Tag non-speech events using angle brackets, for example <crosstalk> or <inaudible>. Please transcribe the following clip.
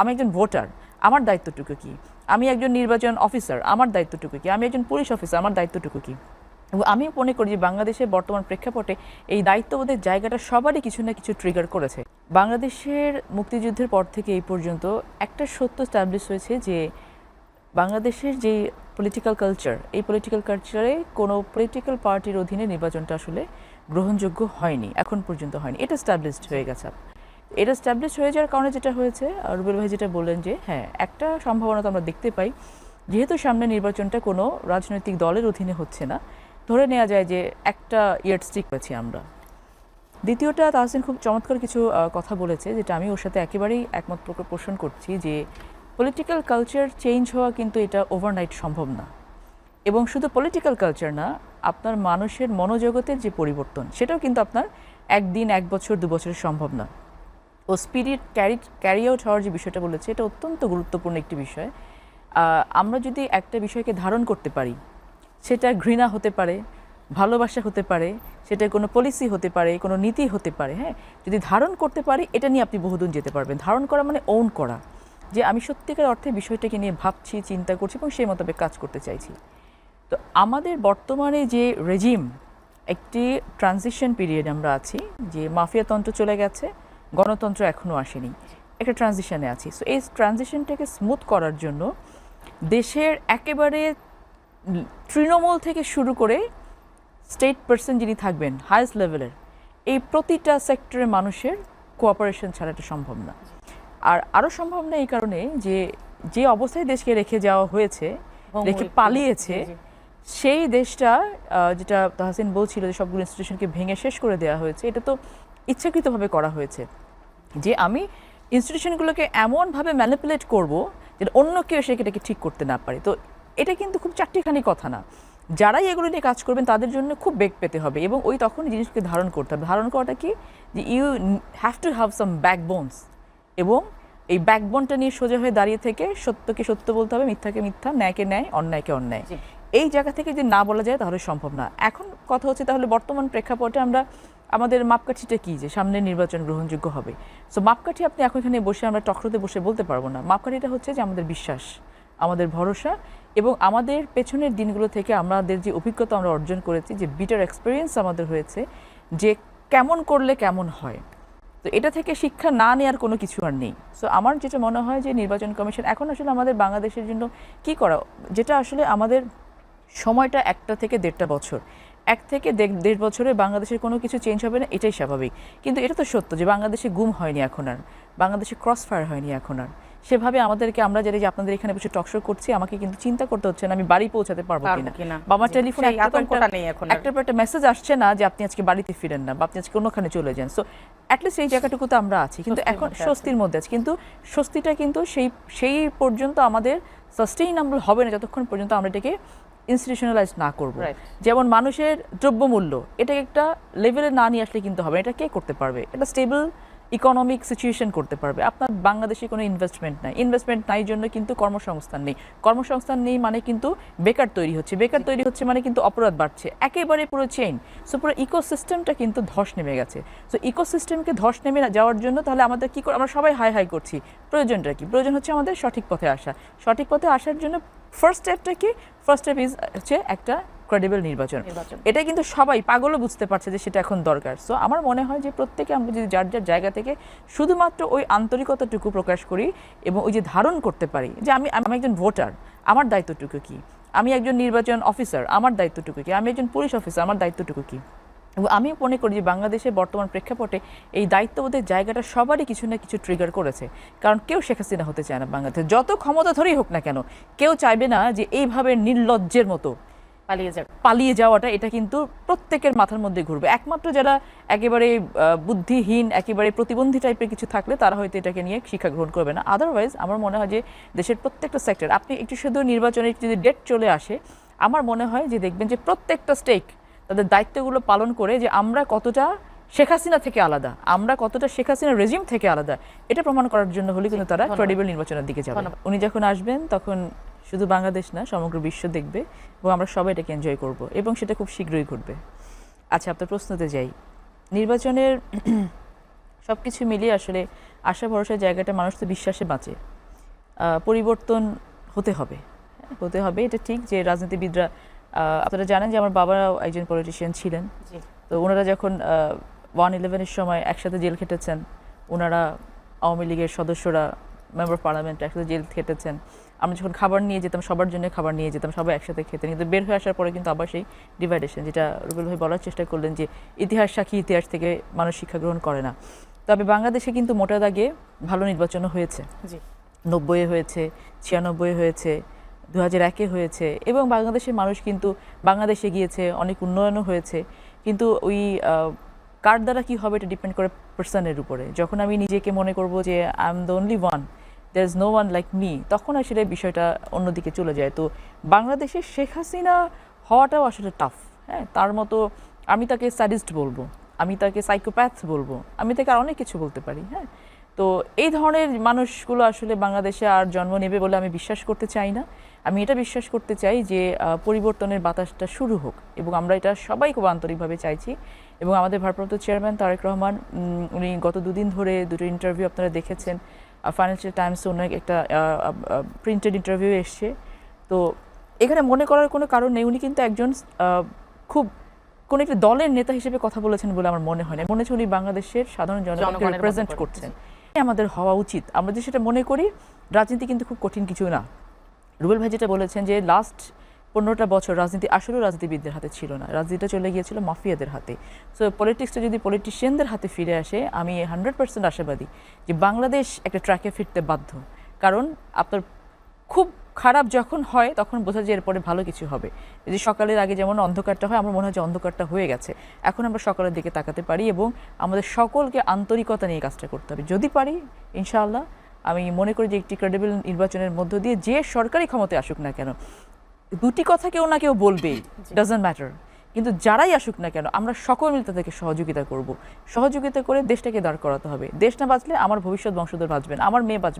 আমি একজন ভোটার, আমার দায়িত্বটুকু কি? আমি একজন নির্বাচন অফিসার, আমার দায়িত্বটুকু কি? আমি একজন পুলিশ অফিসার, আমার দায়িত্বটুকু কি? আমি মনে করি যে বাংলাদেশের বর্তমান প্রেক্ষাপটে এই দায়িত্ববোধের জায়গাটা সবারই কিছু না কিছু ট্রিগার করেছে। বাংলাদেশের মুক্তিযুদ্ধের পর থেকে এই পর্যন্ত একটা সত্য স্ট্যাবলিশ হয়েছে যে বাংলাদেশের যে পলিটিক্যাল কালচার এই পলিটিক্যাল কালচারে কোনো পলিটিক্যাল পার্টির অধীনে নির্বাচনটা আসলে গ্রহণযোগ্য হয়নি, এখন পর্যন্ত হয়নি। এটা স্ট্যাবলিশড হয়ে গেছে। এটা স্ট্যাবলিশ হয়ে যাওয়ার কারণে যেটা হয়েছে রুবেল ভাই যেটা বললেন যে হ্যাঁ একটা সম্ভাবনা তো আমরা দেখতে পাই, যেহেতু সামনে নির্বাচনটা কোনো রাজনৈতিক দলের অধীনে হচ্ছে না, ধরে নেওয়া যায় যে একটা ইয়ার স্টিক পেয়েছি আমরা। দ্বিতীয়টা তাহসিন খুব চমৎকার কিছু কথা বলেছে, যেটা আমি ওর সাথে একেবারেই একমত পোষণ করছি যে পলিটিক্যাল কালচার চেঞ্জ হওয়া কিন্তু এটা ওভারনাইট সম্ভব না। এবং শুধু পলিটিক্যাল কালচার না, আপনার মানুষের মনোজগতের যে পরিবর্তন, সেটাও কিন্তু আপনার একদিন, এক বছর, দু বছরে সম্ভব না। ও স্পিরিট ক্যারি ক্যারি আউট হওয়ার যে বিষয়টা বলেছে, এটা অত্যন্ত গুরুত্বপূর্ণ একটি বিষয়। আমরা যদি একটা বিষয়কে ধারণ করতে পারি, সেটা ঘৃণা হতে পারে, ভালোবাসা হতে পারে, সেটা কোনো পলিসি হতে পারে, কোনো নীতি হতে পারে হ্যাঁ? যদি ধারণ করতে পারি, এটা নিয়ে আপনি বহুদূর যেতে পারবেন। ধারণ করা মানে ওন করা, যে আমি সত্যিকার অর্থে বিষয়টাকে নিয়ে ভাবছি, চিন্তা করছি এবং সেই মোতাবেক কাজ করতে চাইছি। তো আমাদের বর্তমানে যে রেজিম একটি ট্রানজিশন পিরিয়ড আমরা আছি, যে মাফিয়াতন্ত্র চলে গেছে গণতন্ত্র এখনও আসেনি। একটা ট্রানজিশনে আছি। সো এই ট্রানজিশনটাকে স্মুথ করার জন্য দেশের একেবারে তৃণমূল থেকে শুরু করে স্টেট পার্সন যিনি থাকবেন হাইয়েস্ট লেভেলের এই প্রতিটা সেক্টরের মানুষের কোঅপারেশন ছাড়া এটা সম্ভব না। আর আরও সম্ভব না এই কারণে যে যে অবস্থায় দেশকে রেখে যাওয়া হয়েছে রেখে পালিয়েছে সেই দেশটা যেটা তাহসিন বলছিল যে সবগুলো ইনস্টিটিউশনকে ভেঙে শেষ করে দেওয়া হয়েছে এটা তো ইচ্ছাকৃতভাবে করা হয়েছে। যে আমি ইনস্টিটিউশনগুলোকে এমনভাবে ম্যানিপুলেট করব যে অন্য কেউ এসে এটাকে ঠিক করতে না পারে। তো এটা কিন্তু খুব চারটিখানি কথা না। যারাই এগুলো নিয়ে কাজ করবেন, তাদের জন্য খুব বেগ পেতে হবে এবং ওই তখন জিনিসকে ধারণ করতে হবে। ধারণ করাটা কি? যে you have to have some backbones এবং এই ব্যাকবোনটা নিয়ে সোজা হয়ে দাঁড়িয়ে থেকে সত্যকে সত্য বলতে হবে, মিথ্যাকে মিথ্যা, ন্যায়কে ন্যায়, অন্যায়কে অন্যায়। এই জায়গা থেকে যদি না বলা যায় তাহলে সম্ভব না। এখন কথা হচ্ছে তাহলে বর্তমান প্রেক্ষাপটে আমরা, আমাদের মাপকাঠিটা কি যে সামনে নির্বাচন গ্রহণযোগ্য হবে? সো মাপকাঠি আপনি এখন এখানে বসে আমরা টকরোতে বসে বলতে পারব না। মাপকাঠিটা হচ্ছে যে আমাদের বিশ্বাস, আমাদের ভরসা এবং আমাদের পেছনের দিনগুলো থেকে আমাদের যে অভিজ্ঞতা আমরা অর্জন করেছি, যে বিটার এক্সপিরিয়েন্স আমাদের হয়েছে, যে কেমন করলে কেমন হয়। তো এটা থেকে শিক্ষা না নেওয়ার কোনো কিছু আর নেই। সো আমার যেটা মনে হয় যে নির্বাচন কমিশন এখন আসলে আমাদের বাংলাদেশের জন্য কি করা, যেটা আসলে আমাদের সময়টা একটা থেকে দেড়টা বছর। এক থেকে দেড় বছরে বাংলাদেশের কোনো কিছু চেঞ্জ হবে না এটাই স্বাভাবিক। কিন্তু এটা তো সত্য যে বাংলাদেশে গুম হয়নি এখন আর। বাংলাদেশে ক্রস ফায়ার হয়নি এখন আর। সেভাবে আমাদেরকে আমরা যারা যে আপনাদের এখানে বসে টকশো করছি আমাকে কিন্তু চিন্তা করতে হচ্ছে না আমি বাড়ি পৌঁছাতে পারব কিনা। বা আমার টেলিফোনে। একটার পর একটা মেসেজ আসছে না যে আপনি আজকে বাড়িতে ফিরেন না বা আপনি আজকে অন্যখানে চলে যান। সো অ্যাটলিস্ট এই জায়গাটুকু তো আমরা আছি। কিন্তু এখন স্বস্তির মধ্যে আছে। কিন্তু স্বস্তিটা কিন্তু সেই সেই পর্যন্ত আমাদের সাস্টেইনেবল হবে না যতক্ষণ পর্যন্ত আমরা এটাকে ইনস্টিটিউশনালাইজ না করব। যেমন মানুষের দ্রব্যমূল্য এটা একটা লেভেলে না নিয়ে আসলে কিন্তু হবে এটা কে করতে পারবে? এটা স্টেবল ইকোনমিক সিচুয়েশন করতে পারবে। আপনার বাংলাদেশে কোনো ইনভেস্টমেন্ট নাই। ইনভেস্টমেন্ট নাই জন্য কিন্তু কর্মসংস্থান নেই। কর্মসংস্থান নেই মানে কিন্তু বেকার তৈরি হচ্ছে। বেকার তৈরি হচ্ছে মানে কিন্তু অপরাধ বাড়ছে। একেবারে পুরো চেইন সো পুরো ইকোসিস্টেমটা কিন্তু ধস নেমে গেছে। সো ইকোসিস্টেমকে ধস নেমে না যাওয়ার জন্য তাহলে আমাদের কি করে আমরা সবাই হাই হাই করছি। প্রয়োজনটা কি? প্রয়োজন হচ্ছে আমাদের সঠিক পথে আসা। সঠিক পথে আসার জন্য ফার্স্ট স্টেপটা কি? ফার্স্ট স্টেপ ইজ হচ্ছে একটা ক্রেডিবল নির্বাচন। এটা কিন্তু সবাই পাগলও বুঝতে পারছে যে সেটা এখন দরকার। সো আমার মনে হয় যে প্রত্যেকে আমরা যদি যার যার জায়গা থেকে শুধুমাত্র ওই আন্তরিকতাটুকু প্রকাশ করি এবং ওই যে ধারণ করতে পারি যে আমি আমি একজন ভোটার আমার দায়িত্বটুকু কি? আমি একজন নির্বাচন অফিসার আমার দায়িত্বটুকু কি? আমি একজন পুলিশ অফিসার আমার দায়িত্বটুকু কি? আমি মনে করি যে বাংলাদেশের বর্তমান প্রেক্ষাপটে এই দায়িত্ববোধের জায়গাটা সবারই কিছু না কিছু ট্রিগার করেছে। কারণ কেউ শেখ হাসিনা হতে চায় না বাংলাদেশে। যত ক্ষমতা ধরেই হোক না কেন কেউ চাইবে না যে এইভাবে নির্লজ্জের মতো পালিয়ে যাবে পালিয়ে যাওয়াটা এটা কিন্তু প্রত্যেকের মাথার মধ্যে ঘুরবে। একমাত্র যারা একেবারে বুদ্ধিহীন একেবারে প্রতিবন্ধী টাইপের কিছু থাকলে তারা হয়তো এটাকে নিয়ে শিক্ষা গ্রহণ করবে না। আদারওয়াইজ আমার মনে হয় যে দেশের প্রত্যেকটা সেক্টর আপনি একটু শুধু নির্বাচনের যদি ডেট চলে আসে আমার মনে হয় যে দেখবেন যে প্রত্যেকটা স্টেক তাদের দায়িত্বগুলো পালন করে যে আমরা কতটা শেখ হাসিনা থেকে আলাদা আমরা কতটা শেখ হাসিনা রেজিম থেকে আলাদা এটা প্রমাণ করার জন্য হলে কিন্তু তারা ক্রেডিবল নির্বাচনের দিকে যাবে। উনি যখন আসবেন তখন শুধু বাংলাদেশ না সমগ্র বিশ্ব দেখবে এবং আমরা সবাই এটাকে এনজয় করব এবং সেটা খুব শীঘ্রই ঘটবে। আচ্ছা আপনার প্রশ্নতে যাই। নির্বাচনের <clears throat> সব কিছু মিলিয়ে আসলে আশা ভরসার জায়গাটা মানুষ তো বিশ্বাসে বাঁচে। পরিবর্তন হতে হবে। হতে হবে এটা ঠিক যে রাজনীতিবিদরা আপনারা জানেন যে আমার বাবারাও একজন পলিটিশিয়ান ছিলেন। তো ওনারা যখন ওয়ান ইলেভেনের সময় একসাথে জেল খেটেছেন ওনারা আওয়ামী লীগের সদস্যরা মেম্বার পার্লামেন্ট একসাথে জেল খেটেছেন। আমরা যখন খাবার নিয়ে যেতাম সবার জন্য খাবার নিয়ে যেতাম সবাই একসাথে খেতেন। কিন্তু বের হয়ে আসার পরে কিন্তু আবার সেই ডিভাইডেশন যেটা রুবেল ভাই বলার চেষ্টা করলেন যে ইতিহাস সাক্ষী ইতিহাস থেকে মানুষ শিক্ষা গ্রহণ করে না। তবে বাংলাদেশে কিন্তু মোটা দাগে ভালো নির্বাচনও হয়েছে। জি। নব্বইয়ে হয়েছে ছিয়ানব্বই হয়েছে দু হাজার একে হয়েছে এবং বাংলাদেশের মানুষ কিন্তু বাংলাদেশে গিয়েছে, অনেক উন্নয়নও হয়েছে। কিন্তু ওই কার দ্বারা কী হবে এটা ডিপেন্ড করে পার্সনের উপরে। যখন আমি নিজেকে মনে করব যে I am the only one there is no one like me তখন আসলে বিষয়টা অন্যদিকে চলে যায়। তো বাংলাদেশে শেখ হাসিনা হওয়াটাও আসলে টাফ হ্যাঁ? তার মতো আমি তাকে স্যাডিস্ট বলব, আমি তাকে সাইকোপ্যাথ বলব, আমি তাকে আর অনেক কিছু বলতে পারি হ্যাঁ? তো এই ধরনের মানুষগুলো আসলে বাংলাদেশে আর জন্ম নেবে বলে আমি বিশ্বাস করতে চাই না। আমি এটা বিশ্বাস করতে চাই যে পরিবর্তনের বাতাসটা শুরু হোক এবং আমরা এটা সবাই খুব আন্তরিকভাবে চাইছি এবং আমাদের ভারপ্রাপ্ত চেয়ারম্যান তারেক রহমান উনি গত দুদিন ধরে দুটো ইন্টারভিউ আপনারা দেখেছেন ফাইন্যান্সিয়াল টাইমসে অনেক একটা প্রিন্টেড ইন্টারভিউ এসছে। তো এখানে মনে করার কোনো কারণ নেই উনি কিন্তু একজন খুব কোন একটি দলের নেতা হিসেবে কথা বলেছেন বলে আমার মনে হয় না। মনে হচ্ছে উনি বাংলাদেশের সাধারণ জনগণকে রিপ্রেজেন্ট করছেন। আমাদের হওয়া উচিত। আমরা যে সেটা মনে করি, রাজনীতি কিন্তু খুব কঠিন কিছু না। রুবেল ভাই যেটা বলেছেন যে লাস্ট পনেরোটা বছর রাজনীতি আসলেও রাজনীতিবিদদের হাতে ছিল না। রাজনীতিটা চলে গিয়েছিল মাফিয়াদের হাতে। সো পলিটিক্সটা যদি পলিটিশিয়ানদের হাতে ফিরে আসে, আমি হান্ড্রেড পার্সেন্ট আশাবাদী যে, বাংলাদেশ একটা ট্র্যাকে ফিরতে বাধ্য। কারণ আপনার খুব খারাপ যখন হয় তখন বোঝা যায় এরপরে ভালো কিছু হবে। যদি সকালের আগে যেমন অন্ধকারটা হয় আমার মনে হয় যে অন্ধকারটা হয়ে গেছে। এখন আমরা সকালের দিকে তাকাতে পারি এবং আমাদের সকলকে আন্তরিকতা নিয়ে কাজটা করতে হবে। যদি পারি ইনশাআল্লাহ আমি মনে করি যে একটি ক্রেডিবল নির্বাচনের মধ্য দিয়ে যে সরকারি ক্ষমতায় আসুক না কেন দুটি কথা কেউ না কেউ বলবেই ডাজন্ট ম্যাটার কিন্তু যারাই আসুক না কেন আমরা সকল মিলে তাদেরকে সহযোগিতা করব। সহযোগিতা করে দেশটাকে দাঁড় করাতে হবে। দেশ না বাঁচলে আমার ভবিষ্যৎ বংশধর বাঁচবেন আমার মেয়ে বাঁচবে